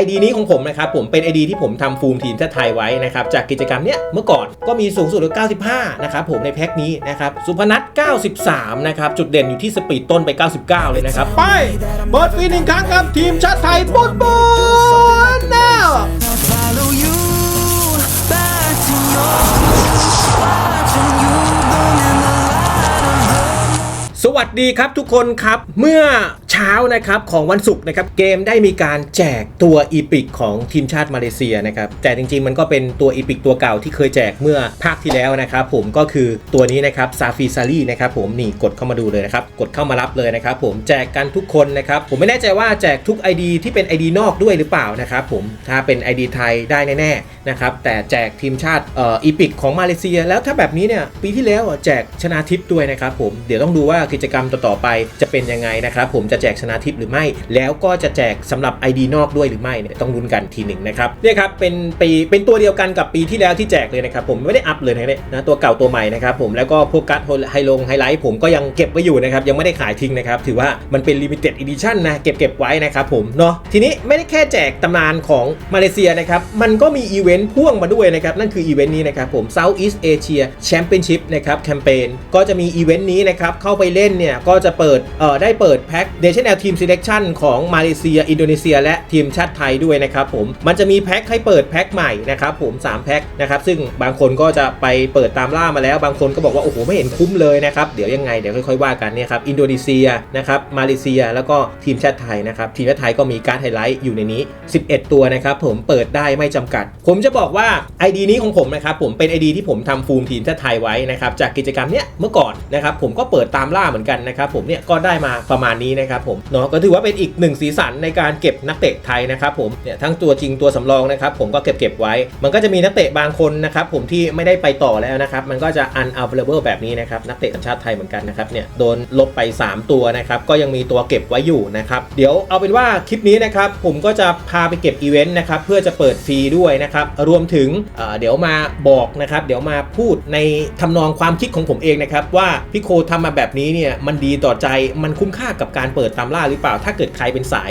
ID นี้ของผมนะครับผมเป็น ID ที่ผมทำฟูมทีมชาติไทยไว้นะครับจากกิจกรรมเนี้ยเมื่อก่อนก็มีสูงสุดถึง95 นะครับผมในแพ็คนี้นะครับสุพนัท93 นะครับจุดเด่นอยู่ที่สปีดต้นไป 99 เลยนะครับ ไปเปิดฟรีหนึ่งครั้งครับทีมชาติไทยปุ๊บปุ๊บแล้ว follow you back to your watching you burn in the light of สวัสดีครับทุกคนครับเมื่อ เช้านะครับของวันศุกร์นะครับเกมได้มีการแจกตัวอีพิกของทีมชาติมาเลเซียนะครับแต่จริงๆ มันก็เป็นตัวอีพิกตัวเก่าที่เคยแจกเมื่อภาคที่แล้วนะครับผมก็คือตัวนี้นะครับซาฟีซารีนะครับผมนี่กดเข้ามาดูเลยนะครับกดเข้ามารับเลยนะครับผมแจกกันทุกคนนะครับผมไม่แน่ใจว่าแจกทุก ID ที่เป็น ID นอกด้วยหรือเปล่านะครับผมถ้าเป็น ID ไทยได้แน่ๆนะครับแต่แจกทีมชาติเอ่ออีพิกของมาเลเซีย แล้วถ้าแบบนี้เนี่ยปีที่แล้วแจกชนะทิพย์ด้วยนะครับผมเดี๋ยวต้องดูว่ากิจกรรมต่อๆไปจะเป็นยังไงนะครับผมจะแจกชนะทิพย์หรือไม่ แล้วก็จะแจกสำหรับ ID นอกด้วยหรือไม่เนี่ยต้องลุ้นกันทีหนึ่งนะครับเนี่ยครับเป็นปีเป็นตัวเดียวกันกับปีที่แล้วที่แจกเลยนะครับผมไม่ได้อัพเลยนะเนี่ยนะตัวเก่าตัวใหม่นะครับผมแล้วก็พวกการ์ดไฮลงไฮไลท์ผมก็ยังเก็บไว้อยู่นะครับยังไม่ได้ขายทิ้งนะครับถือว่ามันเป็นลิมิเต็ดอีดิชั่นนะเก็บเก็บไว้นะครับผมเนาะทีนี้ไม่ได้แค่แจกตำนานของมาเลเซียนะครับมันก็มีอีเวนต์พ่วงมาด้วยนะครับนั่นคืออีเวนต์นี้นะครับผม Southeast Asia Championship นะครับแคมเปญก็จะมีอีเวนต์นี้นะครับเข้าไปเล่นเนี่ยก็จะเปิดเอ่อได้เปิดแพ็ค National Team Selection ของมาเลเซีย อินโดนีเซีย และทีมชาติไทยด้วยนะครับผมมันจะมีแพ็คให้เปิดแพ็คใหม่นะครับผม3แพ็คนะครับซึ่งบางคนก็จะไปเปิดตามล่ามาแล้ว บางคนก็บอกว่าโอ้โหไม่เห็นคุ้มเลยนะครับเดี๋ยวยังไงเดี๋ยวค่อยๆว่ากันเนี่ยครับอินโดนีเซียนะครับมาเลเซียแล้วก็ทีมชาติไทยนะครับทีมชาติไทยก็มีการ์ดไฮไลท์อยู่ในนี้ 11 ตัวนะครับผมเปิดได้ไม่จำกัด ผมจะบอกว่า ID นี้ของผมนะครับผมเป็น ID ที่ผมทำฟูมทีมชาติไทยไว้นะครับจากกิจกรรมเนี้ยเมื่อก่อนนะครับผมก็เปิดตามล่าเหมือนกันนะครับผมเนี่ยก็ได้มาประมาณนี้นะครับผมเนาะก็ถือว่าเป็นอีกหนึ่งสีสันในการเก็บนักเตะไทยนะครับผมเนี่ยทั้งตัวจริงตัวสำรองนะครับผมก็เก็บเก็บไว้ มันก็จะมีนักเตะบางคนนะครับผมที่ไม่ได้ไปต่อแล้วนะครับมันก็จะ unavailable แบบนี้นะครับนักเตะสัญชาติไทยเหมือนกันนะครับเนี่ยโดนลบไป 3 ตัวนะครับก็ยังมีตัวเก็บไว้อยู่นะครับเดี๋ยวเอาเป็นว่าคลิปนี้นะครับผมก็จะพาไปเก็บอีเวนต์นะครับเพื่อจะเปิดฟรีด้วยนะครับรวมถึงเเดี๋ยวมาบอกนะครับเดี๋ยวมาพูดในทำนองความคิดของผมเองนะครับว่าพี่โคทำมาแบบนี้เนี่ยมันดีต่อใจมันคุ้มค่ากับการเปิดตามล่าหรือเปล่า ถ้าเกิดใครเป็นสาย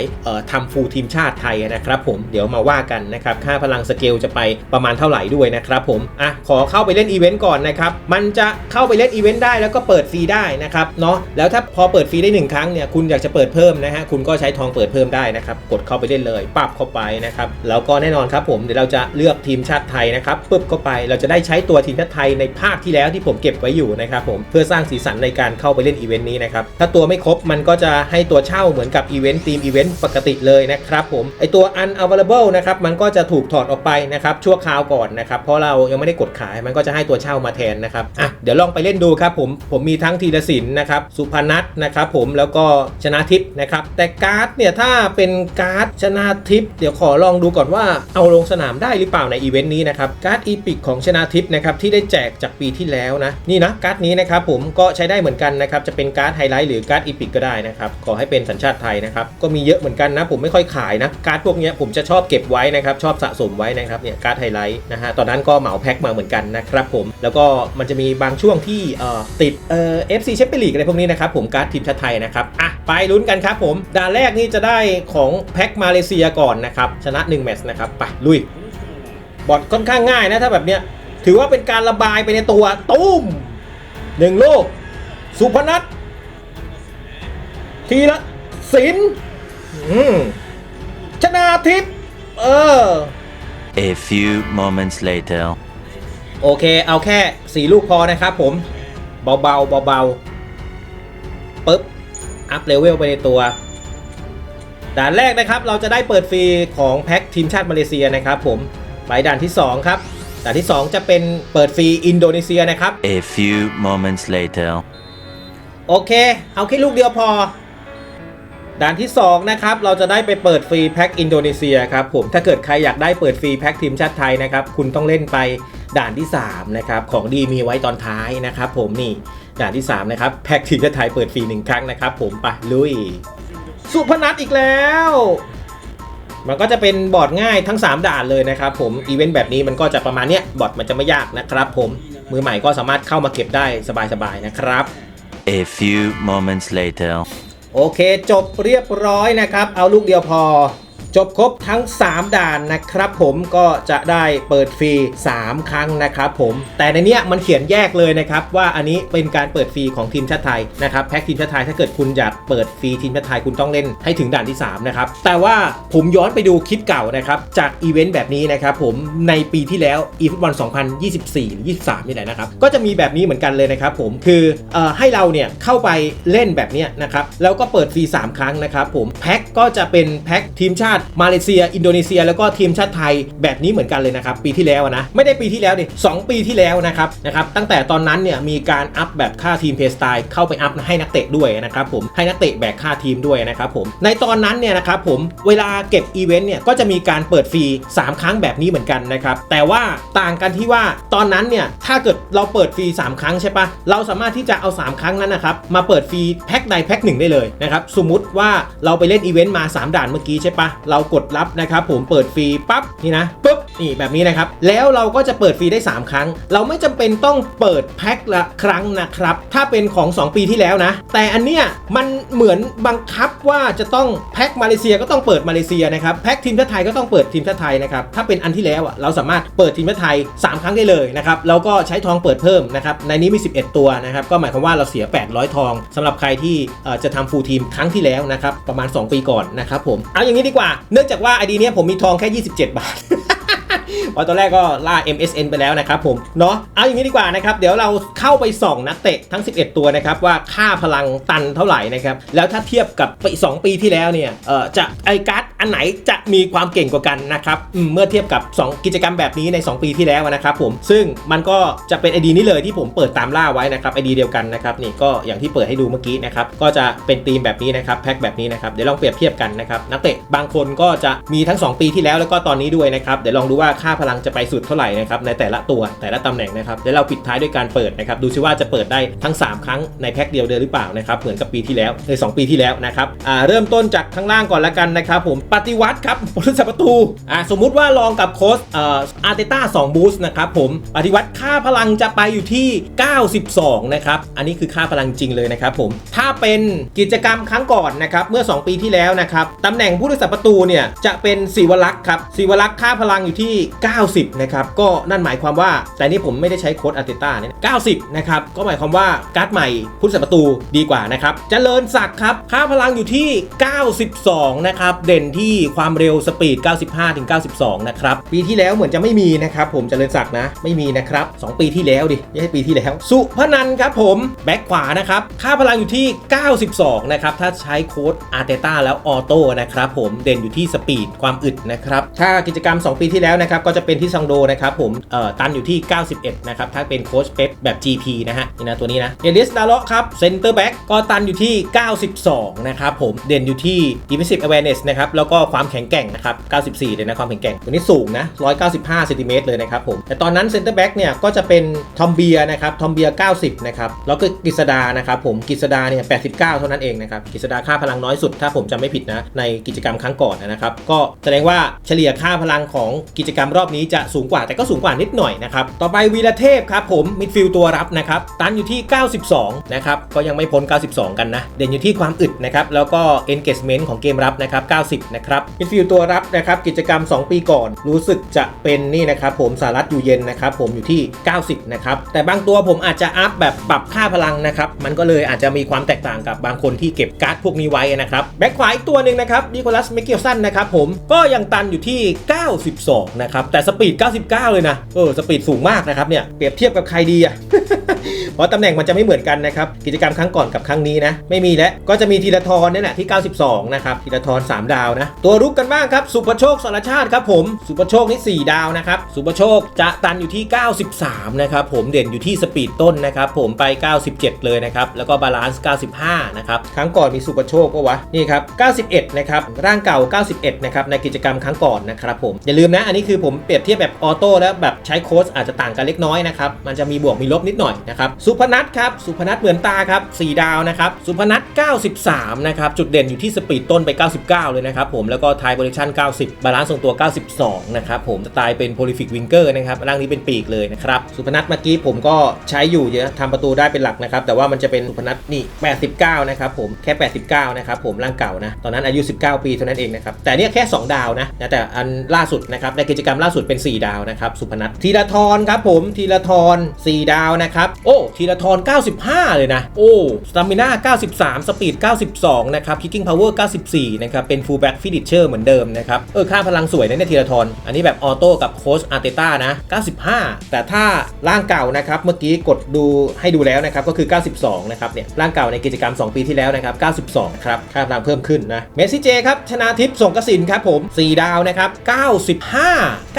ทำฟูลทีมชาติไทยนะครับผมเดี๋ยวมาว่ากันนะครับค่าพลังสเกลจะไปประมาณเท่าไหร่ด้วยนะครับผมอะขอเข้าไปเล่นอีเวนต์ก่อนนะครับมันจะเข้าไปเล่นอีเวนต์ได้แล้วก็เปิดฟรีได้นะครับเนาะแล้วถ้าพอเปิดฟรีได้หนึ่งครั้งเนี่ยคุณอยากจะเปิดเพิ่มนะฮะคุณก็ใช้ทองเปิดเพิ่มได้นะครับกดเข้าไปเล่นเลยปั๊บเข้าไปนะครับแล้วก็แน่นอนครับผมเดี๋ยวเราจะเลือกทีมชาติไทยนะครับปึ๊บเข้าไปเราจะได้ใช้ตัวทีมชาติไทยในภาคที่แล้วที่ผมเก็บไว้อยู่นะครับผมเพื่อสร้างสีสันในการเข้าไปเล่นอีเวนต์นี้นะครับถ้าตัวไม่ครบมันก็จะให้ตัวเช่าเหมือนกับอีเวนต์ทีมอีเวนต์ปกติเลยนะครับผมไอตัว unavailable นะครับมันก็จะถูกถอดออกไปนะครับชั่วคราวก่อนนะครับเพราะเรายังไม่ได้กดขายมันก็จะให้ตัวเช่ามาแทนนะครับอะเดี๋ยวลองไปเล่นดูครับผมผมมีทั้งทีละสินนะครับสุพนัทนะครับผมแล้วก็ชนะทิพย์นะครับแต่การ์ดเนี่ยถ้าเป็นการ์ดชนะทิพย์เดี๋ยวขอลองดูก่อนว่าเอาลงสนามได้หรือเปล่าในอีเวนต์นี้นะครับการ์ดอีพิกของชนะทิพย์นะครับที่ได้แจกจากปีที่แล้วนะนี่นะการ์ดนี้นะครับผมก็ใช้ได้เหมือนกันนะครับจะเป็นการ์ดไฮไลท์หรือการ์ดอีพิกก็ได้นะครับขอให้เป็นสัญชาติไทยนะครับก็มีเยอะเหมือนกันนะ ผมไม่ค่อยขายนะการ์ดพวกนี้ผมจะชอบเก็บไว้นะครับชอบสะสมไว้นะครับเนี่ยการ์ดไฮไลท์นะฮะตอนนั้นก็เหมาแพ็คมาเหมือนกันนะครับผมแล้วก็มันจะมีบางช่วงที่เอ่อติดเอ่อ FC แชมเปี้ยนลีกอะไรพวกนี้นะครับผมการ์ดทีมชาติไทยนะครับอะไปลุ้นกันครับผมด่านแรกนี่จะได้ของแพ็คมาเลเซียก่อนนะครับชนะ1แมตช์นะครับไปลุยบอทค่อนข้างง่ายนะถ้าแบบเนี้ยถือว่าเป็นการระบายไปในตัวตุ้มหนึ่งลูกสุพนัท ทีละสินอืมชนาทิพย์เออ A few moments later. โอเค เอาแค่สี่ลูกพอนะครับผม เบาๆเบาๆปึ๊บ อัพเลเวลไปในตัว ด่านแรกนะครับ เราจะได้เปิดฟรีของแพ็คทีมชาติมาเลเซียนะครับผม ไปด่านที่ 2 ครับ ด่านที่ 2 จะเป็นเปิดฟรีอินโดนีเซียนะครับ A few moments later. โอเค เอาแค่ลูกเดียวพอ ด่านที่ 2 นะครับ เราจะได้ไปเปิดฟรีแพ็คอินโดนีเซียครับผมถ้าเกิดใครอยากได้เปิดฟรีแพ็คทีมชาติไทยนะครับ คุณต้องเล่นไปด่านที่ 3 นะครับ ของดีมีไว้ตอนท้ายนะครับผมนี่ด่านที่ 3 นะครับ แพ็คทีมชาติไทยเปิดฟรีหนึ่งครั้งนะครับผมไปลุย สุพนัทอีกแล้วมันก็จะเป็นบอร์ดง่ายทั้ง 3 ด่านเลยนะครับผมอีเวนต์แบบนี้มันก็จะประมาณเนี้ยบอร์ดมันจะไม่ยากนะครับผมมือใหม่ก็สามารถเข้ามาเก็บได้สบายๆนะครับ A few moments later. โอเคจบเรียบร้อยนะครับ เอาลูกเดียวพอ จบครบทั้ง 3 ด่านนะครับผมก็จะได้เปิดฟรี 3 ครั้งนะครับผมแต่ในเนี้ยมันเขียนแยกเลยนะครับว่าอันนี้เป็นการเปิดฟรีของทีมชาติไทยนะครับแพ็กทีมชาติไทยถ้าเกิดคุณอยากเปิดฟรีทีมชาติไทยคุณต้องเล่นให้ถึงด่านที่3นะครับแต่ว่าผมย้อนไปดูคลิปเก่านะครับจากอีเวนต์แบบนี้นะครับผมในปีที่แล้วอีฟุตบอล2024หรือ23นี่แหละนะครับก็จะมีแบบนี้เหมือนกันเลยนะครับผมคืออให้เราเนี่ยเข้าไปเล่นแบบนี้นะครับแล้วก็เปิดฟรี3 ครั้งนะครับผมแพ็กก็จะเป็นแพ็กทีมชาติมาเลเซีย อินโดนีเซีย แล้วก็ทีมชาติไทยแบบนี้เหมือนกันเลยนะครับปีที่แล้วนะไม่ได้ปีที่แล้วดิสองปีที่แล้วนะครับนะครับตั้งแต่ตอนนั้นเนี่ยมีการอัพแบบค่าทีมเพย์สไตล์เข้าไปอัพให้นักเตะด้วยนะครับผมให้นักเตะแบกค่าทีมด้วยนะครับผมในตอนนั้นเนี่ยนะครับผมเวลาเก็บอีเวนต์เนี่ยก็จะมีการเปิดฟรี 3 ครั้งแบบนี้เหมือนกันนะครับแต่ว่าต่างกันที่ว่าตอนนั้นเนี่ยถ้าเกิดเราเปิดฟรี 3 ครั้งใช่ปะเราสามารถที่จะเอา 3 ครั้งนั้นนะครับมาเปิดฟรีแพ็คใดแพ็คหนึ่งได้เลยนะครับสมมุติว่าเราไปเล่นอีเวนต์มา 3 ด่านเมื่อกี้ใช่ปะเรากดรับนะครับผมเปิดฟรีปั๊บนี่นะปุ๊บ นี่แบบนี้นะครับ แล้วเราก็จะเปิดฟรีได้ 3 ครั้ง เราไม่จำเป็นต้องเปิดแพ็คละครั้งนะครับ ถ้าเป็นของ 2 ปีที่แล้วนะ แต่อันเนี้ยมันเหมือนบังคับว่าจะต้องแพ็คมาเลเซียก็ต้องเปิดมาเลเซียนะครับ แพ็คทีมชาติไทยก็ต้องเปิดทีมชาติไทยนะครับ ถ้าเป็นอันที่แล้วอะเราสามารถเปิดทีมชาติไทย 3 ครั้งได้เลยนะครับ แล้วก็ใช้ทองเปิดเพิ่มนะครับ ในนี้มี 11 ตัวนะครับ ก็หมายความว่าเราเสีย 800 ทองสำหรับใครที่จะทำฟูลทีมครั้งที่แล้วนะครับ ประมาณ 2 ปีก่อนนะครับผม เอาอย่างนี้ดีกว่า เนื่องจากว่าไอดีเนี้ยผมมีทองแค่ 27 บาท พราะตอนแรกก็ล่า MSN ไปแล้วนะครับผมเนาะเอาอย่างนี้ดีกว่านะครับ เดี๋ยวเราเข้าไปส่องนักเตะทั้ง 11 ตัวนะครับ ว่าค่าพลังตันเท่าไหร่นะครับ แล้วถ้าเทียบกับปี2ปีที่แล้วเนี่ยเออจะไอการ์ดอันไหนจะมีความเก่งกว่ากันนะครับมเมื่อเทียบกับ 2 กิจกรรมแบบนี้ใน 2 ปีที่แล้วนะครับผมซึ่งมันก็จะเป็นไอดีนี้เลยที่ผมเปิดตามล่าไว้นะครับไอดีเดียวกันนะครับนี่ก็อย่างที่เปิดให้ดูเมื่อกี้นะครับก็จะเป็นธีมแบบนี้นะครับแพ็คแบบนี้นะครับเดี๋ยวลองเปรียบเทียบกันนะครับนักเตะบางคนก็จะมีทั้ง 2 ปีที่แล้วแล้วก็ตอนนี้ด้วยนะครับเดี๋ยวลองดูว่าค่าพลังจะไปสุดเท่าไหร่นะครับในแต่ละตัวแต่ละตำแหน่งนะครับเดี๋ยวเราปิดท้ายด้วยการเปิดนะครับดูซิว่าจะเปิดได้ทั้ง 3 ครั้งในแพ็คเดียวเดิมหรือเปล่านะครับเหมือนกับปีที่แล้วในสองปีที่แล้วนะครับอ่าเริ่มต้นจากข้างล่างก่อนละกันนะครับผมปฏิวัติครับผู้รักษาประตูอ่าสมมุติว่าลองกับโค้ชเอ่ออาร์เตต้า2บูสต์นะครับผมปฏิวัติค่าพลังจะไปอยู่ที่ 92 นะครับ อันนี้คือค่าพลังจริงเลยนะครับผม ถ้าเป็นกิจกรรมครั้งก่อนนะครับเมื่อ 2 ปีที่แล้วนะครับตำแหน่งผู้รักษาประตูเนี่ยจะเป็นศิวลักษ์ครับศิวลักษ์ค่าพลังอยู่ที่90 นะครับ ก็นั่นหมายความว่า แต่นี่ผมไม่ได้ใช้โค้ดอาร์เตต้าเนี่ย90 นะครับ ก็หมายความว่าการ์ดใหม่ผู้รักษาประตูดีกว่านะครับเจริญศักดิ์ครับ ค่าพลังอยู่ที่ 92 นะครับ เด่นที่ความเร็วสปีด 95 ถึง 92 นะครับ ปีที่แล้วเหมือนจะไม่มีนะครับ ผมเจริญศักดิ์นะ ไม่มีนะครับ 2 ปีที่แล้วดิไม่ใช่ปีที่แล้ว สุพนันครับผม แบ็คขวานะครับ ค่าพลังอยู่ที่ 92 นะครับ ถ้าใช้โค้ดอาร์เตต้าแล้วออโต้นะครับ ผม เด่นอยู่ที่สปีดความอึดนะครับ ถ้ากิจกรรม 2 ปีที่แล้วนะครับก็จะเป็นที่ซังโดนะครับผมเอ่อตันอยู่ที่ 91 นะครับ ถ้าเป็นโค้ชเป๊ปแบบ GP นะฮะนี่นะตัวนี้นะเอลิสดาร์ลครับเซนเตอร์แบ็กก็ตันอยู่ที่ 92 นะครับผมเด่นอยู่ที่ defensive awareness นะครับแล้วก็ความแข็งแกร่งนะครับ 94 เลยนะความแข็งแกร่งตัวนี้สูงนะ 195 เซนติเมตรเลยนะครับผมแต่ตอนนั้นเซนเตอร์แบ็กเนี่ยก็จะเป็นทอมเบียนะครับทอมเบีย 90 นะครับแล้วก็กฤษดานะครับผมกฤษดาเนี่ย 89 เท่านั้นเองนะครับกฤษดาค่าพลังน้อยสุดถ้าผมจำไม่ผิดนะในกิจกรรมครั้งก่อนนะครับก็แสดงว่าเฉลี่ยค่าพลังของกิจกรรมรอบนี้จะสูงกว่าแต่ก็สูงกว่านิดหน่อยนะครับ ต่อไปวีระเทพครับผมมิดฟิลตัวรับนะครับตันอยู่ที่ 92 นะครับ ก็ยังไม่พ้น 92 กันนะ เด่นอยู่ที่ความอึดนะครับ แล้วก็ engagement ของเกมรับนะครับ 90 นะครับมิดฟิลตัวรับนะครับ กิจกรรม 2 ปีก่อน รู้สึกจะเป็นนี่นะครับผมสารัตอยู่เย็นนะครับผมอยู่ที่ 90 นะครับ แต่บางตัวผมอาจจะอัพแบบปรับค่าพลังนะครับ มันก็เลยอาจจะมีความแตกต่างกับบางคนที่เก็บการ์ดพวกนี้ไว้นะครับแบ็คขวาอีกตัวหนึ่งนะครับนิโคลัสเมเกิลสันนะครับผมก็ยังตันอยู่ที่ 92นะครับแต่สปีด 99 เลยนะเออสปีดสูงมากนะครับเนี่ยเปรียบเทียบกับใครดีอะ เพราะตำแหน่งมันจะไม่เหมือนกันนะครับ กิจกรรมครั้งก่อนกับครั้งนี้นะ ไม่มีแล้ว ก็จะมีธีรทรเนี่ยแหละที่ 92 นะครับธีรทร3 ดาวนะ ตัวรุกกันบ้างครับ สุประโชคสารชาติครับผม สุประโชคนี่ 4 ดาวนะครับ สุประโชคจะตันอยู่ที่ 93 นะครับผม เด่นอยู่ที่สปีดต้นนะครับผมไป 97 เลยนะครับ แล้วก็บาลานซ์ 95 นะครับ ครั้งก่อนมีสุประโชคก็วะ นี่ครับ 91 นะครับ ร่างเก่า 91 นะครับ ในกิจกรรมครั้งก่อนนะครับผม อย่าลืมนะ อันนี้คือผมเปรียบเทียบแบบออโต้แล้วแบบใช้โค้ดอาจจะต่างกันเล็กน้อยนะครับ มันจะมีบวกมีลบนิดหน่อยนะครับสุพนัทครับ สุพนัทเหมือนตาครับ4ดาวนะครับ สุพนัท93 นะครับ จุดเด่นอยู่ที่สปีดต้นไป 99 เลยนะครับผม แล้วก็ไทยบริชัน90 บาลานซ์ทรงตัว 92 นะครับผมสไตล์เป็นโพลิฟิกวิงเกอร์นะครับ ร่างนี้เป็นปีกเลยนะครับ สุพนัทเมื่อกี้ผมก็ใช้อยู่เยอะทำประตูได้เป็นหลักนะครับ แต่ว่ามันจะเป็นสุพนัทนี่ 89 นะครับผม แค่ 89 นะครับผม ร่างเก่านะ ตอนนั้นอายุ 19 ปีเท่านั้นเองนะครับ แต่เนี่ยแค่ 2 ดาวนะนะแต่อันล่าสุดนะครับในกิจกรรมล่าสุดเป็น 4 ดาวนะครับ สุพนัทธีรทรครับผมธีรทร4ดาวนะครับ โอ้ธีรทร 95 เลยนะ โอ้สตามิน่า93 สปีด 92 นะครับคิกกิ้งพาวเวอร์ 94 นะครับ เป็นฟูลแบ็กฟินิชเชอร์เหมือนเดิมนะครับ เออ ค่าพลังสวยนะเนี่ยธีรทร อันนี้แบบออโต้กับโค้ชอาร์เตต้านะ 95 แต่ถ้าร่างเก่านะครับ เมื่อกี้กดดูให้ดูแล้วนะครับ ก็คือ 92 นะครับ เนี่ย ร่างเก่าในกิจกรรม 2 ปีที่แล้วนะครับ 92 ครับ ค่าพลังเพิ่มขึ้นนะ เมสซี่เจครับ ชนะทิพย์ส่งกสินครับผม 4 ดาวนะครับ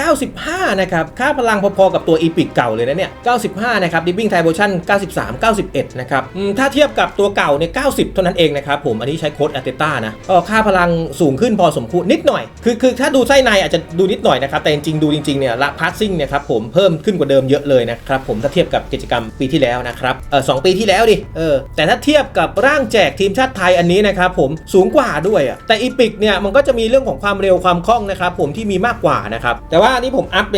95 95 นะครับ ค่าพลังพอๆกับตัวอีพิกเก่าเลยนะเนี่ย 95 นะครับดิบบิ้งไทโบชั่น93 91 นะครับถ้าเทียบกับตัวเก่าเนี่ย90 เท่านั้นเองนะครับผมอันนี้ใช้โค้ดอาร์เตต้านะก็ค่าพลังสูงขึ้นพอสมควรนิดหน่อย คือคือถ้าดูไส้ในอาจจะดูนิดหน่อยนะครับแต่จริงๆดูจริงๆเนี่ยละพาสซิ่งเนี่ยครับผมเพิ่มขึ้นกว่าเดิมเยอะเลยนะครับผมถ้าเทียบกับกิจกรรมปีที่แล้วนะครับเออสองปีที่แล้วดิเออแต่ถ้าเทียบกับร่างแจกทีมชาติไทยอันนี้นะครับผมสูงกว่าด้วยอะแต่อีพิกเนี่ยมันก็จะมีเรื่องของความเร็วความคล่องนะครับผมที่มีมากกว่านะครับแต่ว่านนี่ผมอัพไป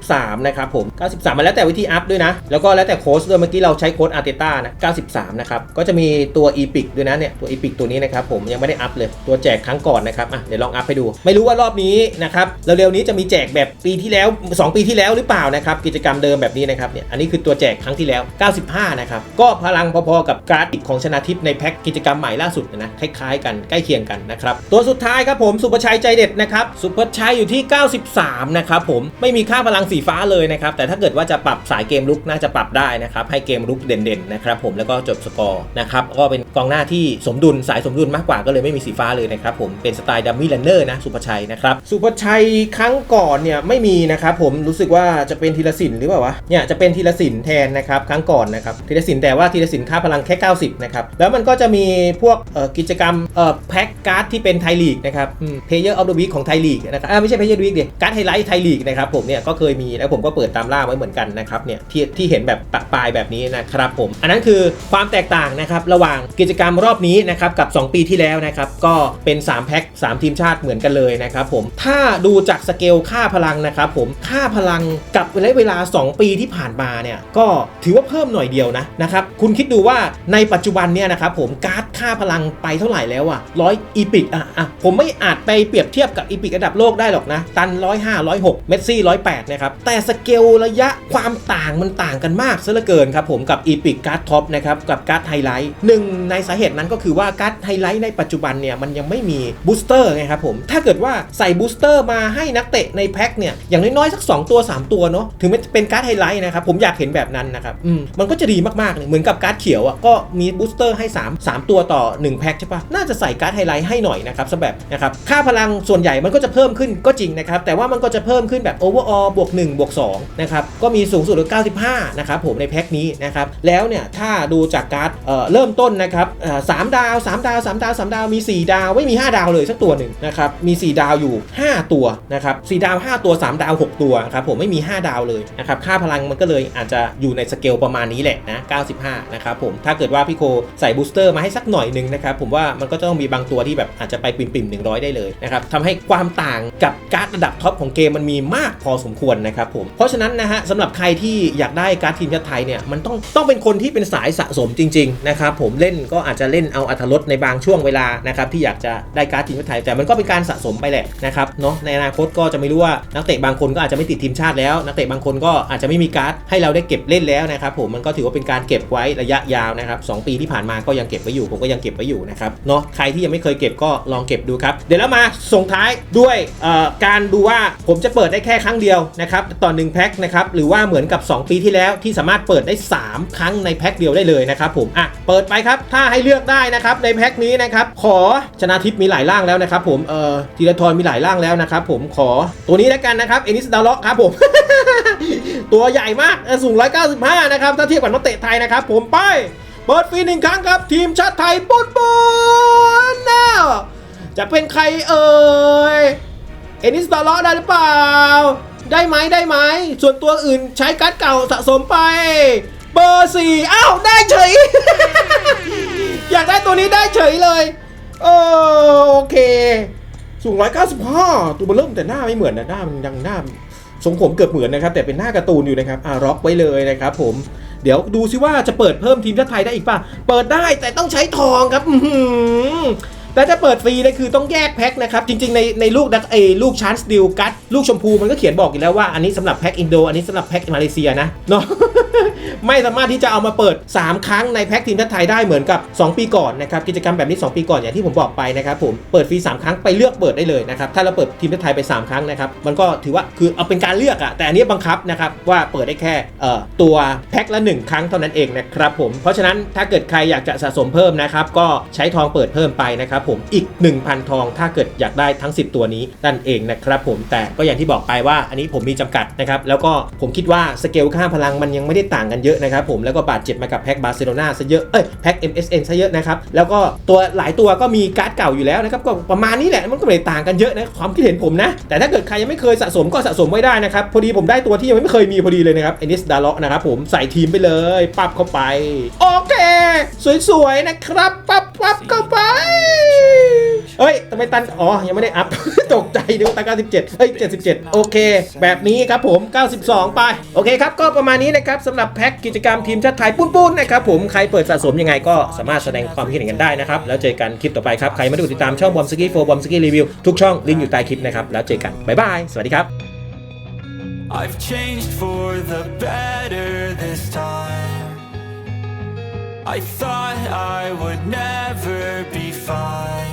93 นะครับผม 93 มันแล้วแต่วิธีอัพด้วยนะแล้วก็แล้วแต่โค้ชด้วยเมื่อกี้เราใช้โค้ดอาร์เตต้านะ93 นะครับ ก็จะมีตัวอีพิกด้วยนะเนี่ย ตัวอีพิกตัวนี้นะครับผมยังไม่ได้อัพเลย ตัวแจกครั้งก่อนนะครับ อะ เดี๋ยวลองอัพให้ดู ไม่รู้ว่ารอบนี้นะครับ เร็วๆนี้จะมีแจกแบบปีที่แล้ว 2 ปีที่แล้วหรือเปล่านะครับ กิจกรรมเดิมแบบนี้นะครับ เนี่ย อันนี้คือตัวแจกครั้งที่แล้ว 95 นะครับ ก็พลังพอๆกับการ์ดอีกของชนะทิพย์ในแพ็กกิจกรรมใหม่ล่าสุดนะ คล้ายๆ กันใกล้เคียงกันนะครับ ตัวสุดท้ายครับผมสุประชัยใจเด็ดนะครับสุปชัยอยู่ที่ 93 นะครับผมไม่มีค่าพลังสีฟ้าเลยนะครับแต่ถ้าเกิดว่าจะปรับสายเกมลุกน่าจะปรับได้นะครับให้เกมลุกเด่นๆนะครับผมแล้วก็จบสกอร์นะครับก็เป็นกองหน้าที่สมดุลสายสมดุลมากกว่าก็เลยไม่มีสีฟ้าเลยนะครับผมเป็นสไตล์ดัมมี่แลนเนอร์นะสุประชัยนะครับสุประชัยครั้งก่อนเนี่ยไม่มีนะครับผมรู้สึกว่าจะเป็นธีรศิลป์หรือเปล่าวะเนี่ยจะเป็นธีรศิลป์แทนนะครับครั้งก่อนนะครับธีรศิลป์แต่ว่าธีรศิลป์ค่าพลังแค่ 90นะครับแล้วมันก็จะมีพวกกิจกรรมแพ็กการ์ดที่เป็นไทยลีกนะครับเพลเยอร์ออฟเดอะวีคของไทยลีกนะครับไม่ใช่เพลเยอร์วีคเดียการ์ดไฮไลท์ไทยลีกนะครับผมเนี่ยก็เคยมีแล้วผมก็เปิดตามล่าไว้เหมือนกันนะครับเนี่ยที่ที่เห็นแบบปะปลายแบบนี้นะครับผม อันนั้นคือความแตกต่างนะครับระหว่างกิจกรรมรอบนี้นะครับกับ 2 ปีที่แล้วนะครับก็เป็น3แพ็ค3ทีมชาติเหมือนกันเลยนะครับผมถ้าดูจากสเกลค่าพลังนะครับผมค่าพลังกับระยะเวลา 2 ปีที่ผ่านมาเนี่ยก็ถือว่าเพิ่มหน่อยเดียวนะนะครับคุณคิดดูว่าในปัจจุบันเนี่ยนะครับผมการ์ดค่าพลังไปเท่าไหร่แล้วอะร้อยอีพิกอะอะผมไม่อาจไปเปรียบเทียบกับอีพิกระดับโลกได้หรอกนะ ตัน105 106เมสซี่108นะครับแต่สเกลระยะความต่างมันต่างกันมากซะเหลือเกินครับผมกับอีพิกการ์ดท็อปนะครับกับการ์ดไฮไลท์หนึ่งในสาเหตุนั้นก็คือว่าการ์ดไฮไลท์ในปัจจุบันเนี่ยมันยังไม่มีบูสเตอร์ไงครับผมถ้าเกิดว่าใส่บูสเตอร์มาให้นักเตะในแพ็คเนี่ยอย่างน้อยๆสัก 2 ตัว 3 ตัวเนาะถึงมันจะเป็นการ์ดไฮไลท์นะครับผมอยากเห็นแบบนั้นนะครับอืมมันก็จะดีมากๆเลยเหมือนกับการ์ดเขียวอะก็มีบูสเตอร์ให้ 3 3 ตัวต่อ 1 แพ็คใช่ปะน่าจะใส่การ์ดไฮไลท์ให้หน่อยนะครับสำแบบนะครับค่าพลังส่วนใหญ่มันก็จะเพิ่มขึ้นก็จริงนะครับแต่ว่ามันก็จะเพิ่มขึ้นแบบโอเวอร์ออบวก1บวก2นะครับก็มีสูงสุดถึง95นะครับผมในแพ็คนี้นะครับแล้วเนี่ยถ้าดูจากการ์ดเเริ่มต้นนะครับสามดาว3ดาว3ดาว3ดาวมี 4 ดาวไม่มี 5 ดาวเลยสักตัวหนึ่งนะครับมี 4 ดาวอยู่ 5 ตัวนะครับ4ดาว 5 ตัว 3 ดาว 6 ตัวครับผมไม่มี 5 ดาวเลยนะครับค่าพลังมันก็เลยอาจจะอยู่ในสเกลประมาณนี้แหละนะ95นะครับผมถ้าเกิดว่าพี่โคใส่บูสเตอร์มาให้สักหน่อยหนึ่งนะครับผมว่ามันก็จะต้องมีบางตัวที่แบบอาจจะไปปิ่มๆ100 ได้เลยนะครับทำให้ความต่างกับการ์ดระดับท็อปของเกมมันมีมากพอสมควรนะครับผมเพราะฉะนั้นนะฮะสำหรับใครที่อยากได้การ์ดทีมชาติไทยเนี่ยมันต้องต้องเป็นคนที่เป็นสายสะสมจริงๆนะครับผมเล่นก็อาจจะเล่นเอาอัธรสในบางช่วงเวลานะครับที่อยากจะได้การ์ดทีมชาติไทย แต่มันก็เป็นการสะสมไปแหละนะครับเนาะในอนาคตก็จะไม่รู้ว่านักเตะบางคนก็อาจจะไม่ติดทีมชาติแล้ว นักเตะบางคนก็อาจจะไม่มีการ์ดให้เราได้เก็บเล่นแล้วนะครับผมมันก็ถือว่าเป็นการเก็บไว้ระยะยาวนะครับสองปีที่ผ่านมาก็ยังเก็บไว้อยู่ผมก็ยังเก็บไว้อยู่นะครับเนาะใครที่ยังไม่เคยเก็บก็ลองเก็บดูครับเดี๋ยวเรามาส่งท้ายด้วยการดูว่าผมจะเปิดได้แค่ครั้งเดียวนะครับต่อหนึ่งแพ็คนะครับหรือว่าเหมือนกับ 2 ปีที่แล้วที่สามารถเปิดได้3 ครั้งในแพ็คเดียวได้เลยนะครับผมอะเปิดไปครับถ้าให้เลือกได้นะครับในแพ็คนี้นะครับขอชนะทิพย์มีหลายร่างแล้วนะครับผมเอ่อธีรทรมีหลายร่างแล้วนะครับผมขอตัวนี้แล้วกันนะครับเอนิสดาล็อกครับผม ตัวใหญ่มากเออสูง 195 นะครับถ้าเทียบกับนักเตะไทยนะครับผมไปเปิดฟรีหนึ่งครั้งครับ ทีมชาติไทยปุนปุนแล้วจะเป็นใครเอ่ยเอนิสตาลอได้หรือเปล่า ได้ไหมได้ไหม ส่วนตัวอื่นใช้การ์ดเก่าสะสมไป เบอร์สี่อ้าวได้เฉย อยากได้ตัวนี้ได้เฉยเลยเออโอเค สูง 195 ตัวเบอร์เริ่มแต่หน้าไม่เหมือนนะหน้ามันยังหน้าทรงผมเกือบเหมือนนะครับ แต่เป็นหน้าการ์ตูนอยู่นะครับอ่าร็อกไว้เลยนะครับผมเดี๋ยวดูซิว่าจะเปิดเพิ่มทีมชาติไทยได้อีกป่ะ เปิดได้แต่ต้องใช้ทองครับอืแต่จะเปิดฟรีเนี่ยคือต้องแยกแพ็คนะครับ จริงๆ ในในลูกดักเอลูกชานสติลกัตลูกชมพูมันก็เขียนบอกอยู่แล้วว่าอันนี้สำหรับแพ็คอินโด อันนี้สำหรับแพ็คมาเลเซียนะเนาะ ไม่สามารถที่จะเอามาเปิด 3 ครั้งในแพ็คทีมชาติไทยได้เหมือนกับ 2 ปีก่อนนะครับกิจกรรมแบบนี้ 2 ปีก่อนอย่างที่ผมบอกไปนะครับผมเปิดฟรี3 ครั้งไปเลือกเปิดได้เลยนะครับถ้าเราเปิดทีมชาติไทยไป 3 ครั้งนะครับมันก็ถือว่าคือเอาเป็นการเลือกอะแต่อันนี้บังคับนะครับว่าเปิดได้แค่ตัวแพ็คละ 1 ครั้งเท่านั้นเองนะครับผมเพราะฉะนั้นถ้าเกิดใครอยากจะสะสมเพิ่มนะครับก็ใช้ทองเปิดเพิ่มไปนะครับผมอีก 1,000 ทอง ถ้าเกิดอยากได้ทั้ง 10 ตัวนี้นั่นเองนะครับผมแต่ก็อย่างที่บอกไปว่าอันนี้ผมมีจำกัดนะครับแล้วก็ผมคิดว่าสเกลค่าพลังมันยังไม่ได้ต่างกันเยอะนะครับผมแล้วก็บาดเจ็บมากับแพ็คบาร์เซโลนาซะเยอะเอ้ยแพ็ค MSN ซะเยอะนะครับแล้วก็ตัวหลายตัวก็มีการ์ดเก่าอยู่แล้วนะครับก็ประมาณนี้แหละมันก็ไม่ได้ต่างกันเยอะนะความคิดเห็นผมนะ แต่ถ้าเกิดใครยังไม่เคยสะสมก็สะสมไว้ได้นะครับพอดีผมได้ตัวที่ยังไม่เคยมีพอดีเลยนะครับเอนิสดาล็อกนะครับผมใส่ทีมไปเลยปั๊บเข้าไป โอเค สวยๆนะครับปั๊บปั๊บเข้าไป ทำไมตัน อ๋อ ยังไม่ได้อัพ ตกใจนึกว่าตัน97เฮ้ย 77 โอเค แบบนี้ครับผม 92 ไป โอเคครับ ก็ประมาณนี้นะครับสำหรับแพ็กกิจกรรมทีมชาติไทยปุ้นๆนะครับผม ใครเปิดสะสมยังไงก็สามารถแสดงความคิดเห็นกันได้นะครับ แล้วเจอกันคลิปต่อไปครับ ใครไม่ได้กดติดตามช่องบอมสกี้โฟบอมสกี้รีวิวทุกช่องลิงก์อยู่ใต้คลิปนะครับแล้วเจอกันบ๊ายบายสวัสดีครับ I've changed for the better this time. I thought I would never be fine.